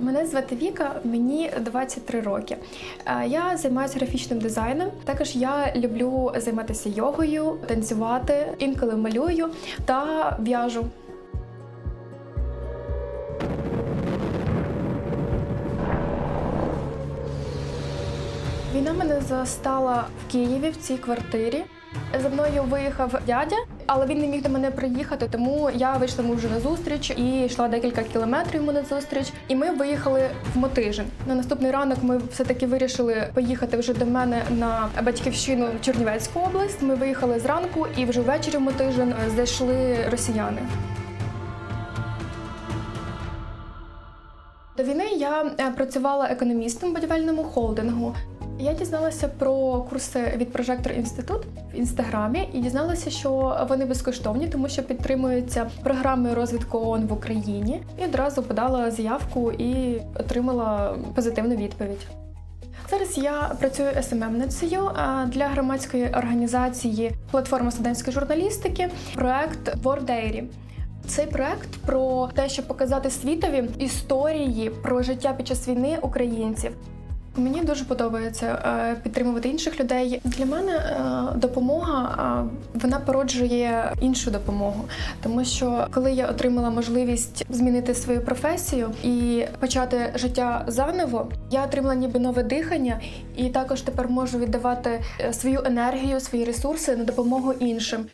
Мене звати Віка, мені 23 роки. Е, Я займаюся графічним дизайном. Також я люблю займатися йогою, танцювати, інколи малюю та в'яжу. Війна мене застала в Києві в цій квартирі. За мною виїхав дядя, але він не міг до мене приїхати, тому я вийшла йому вже на зустріч і йшла декілька кілометрів йому на зустріч. І ми виїхали в Мотижин. На наступний ранок ми все-таки вирішили поїхати вже до мене на батьківщину в Чернівецьку область. Ми виїхали зранку і вже ввечері в Мотижин зайшли росіяни. До війни я е, працювала економістом в будівельному холдингу. Я дізналася про курси від Прожектор Інститут в інстаграмі і дізналася, що вони безкоштовні, тому що підтримуються програмою розвитку ООН в Україні. І одразу подала заявку і отримала позитивну відповідь. Зараз я працюю СММницею для громадської організації Платформа студентської журналістики, проект Diary. Цей проект про те, щоб показати світові історії про життя під час війни українців. Мені дуже подобається е, підтримувати інших людей. Для мене е, допомога вона породжує іншу допомогу, тому що коли я отримала можливість змінити свою професію і почати життя заново, я отримала ніби нове дихання, і також тепер можу віддавати е, свою енергію, свої ресурси на допомогу іншим.